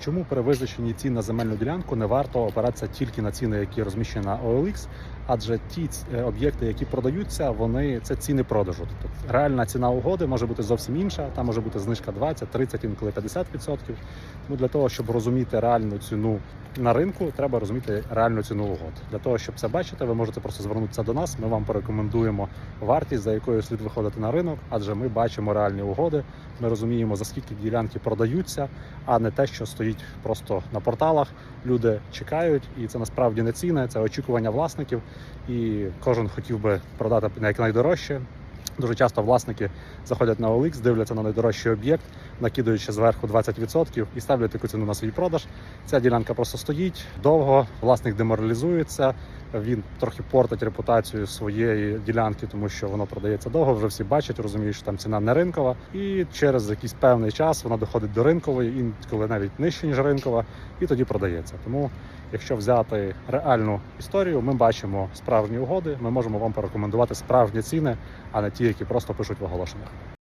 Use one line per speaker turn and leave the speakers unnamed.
Чому при визначенні цін на земельну ділянку не варто опиратися тільки на ціни, які розміщені на OLX, адже ті об'єкти, які продаються, вони це ціни продажу. Тобто реальна ціна угоди може бути зовсім інша. Там може бути знижка 20, 30, інколи 50%. Ну для того, щоб розуміти реальну ціну на ринку, треба розуміти реальну ціну угод. Для того, щоб це бачити, ви можете просто звернутися до нас. Ми вам порекомендуємо вартість, за якою слід виходити на ринок, адже ми бачимо реальні угоди. Ми розуміємо за скільки ділянки продаються, а не те, що стоїть просто на порталах. Люди чекають, і це насправді не ціни, це очікування власників. І кожен хотів би продати як найдорожче. Дуже часто власники заходять на OLX, дивляться на найдорожчий об'єкт, накидаючи зверху 20% і ставлять таку ціну на свій продаж. Ця ділянка просто стоїть довго, власник деморалізується. Він трохи портить репутацію своєї ділянки, тому що воно продається довго. Вже всі бачать, розуміють, що там ціна не ринкова, і через якийсь певний час вона доходить до ринкової, інколи навіть нижче ніж ринкова, і тоді продається. Тому, якщо взяти реальну історію, ми бачимо справжні угоди. Ми можемо вам порекомендувати справжні ціни, а не ті, які просто пишуть в оголошеннях.